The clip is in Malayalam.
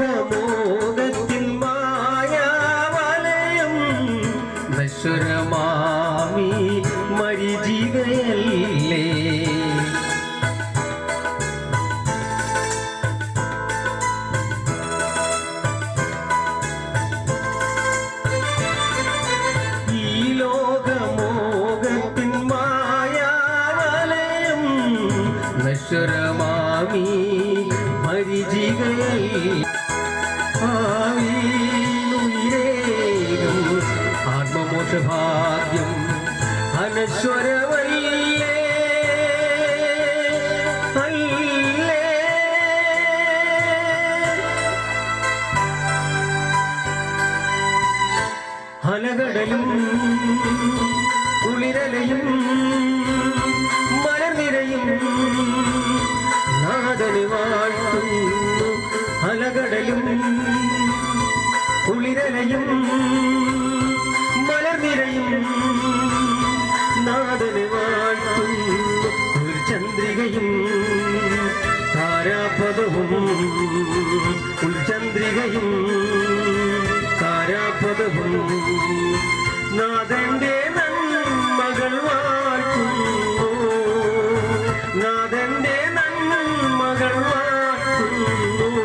ലോകമോകത്തിൻ മായാവലയം നശ്വരമാമി മരിജികയല്ലേ നശ്വരമാമി മരിജികയല്ലേ ആവീനുയിരേകും ആത്മമോക്ഷഭാഗ്യം അനശ്വരവല്ലേ അല്ലേ? അലകടലും കുളിരലയും മലനിരയും നാദന് വാഴ്ത്തുന്നു അലകടലും കുളിരലയും മലനിരയും നാടന് വാഴ്ത്തുന്നു ഉൾചന്ദ്രികയും താരാപദവും ഉൾചന്ദ്രികയും താരാപദവും നാദന്റെ നന്മകൾ വാഴ്ത്തുന്നു. നാദന്റെ നന്മകൾ വാഴ്ത്തുന്നു.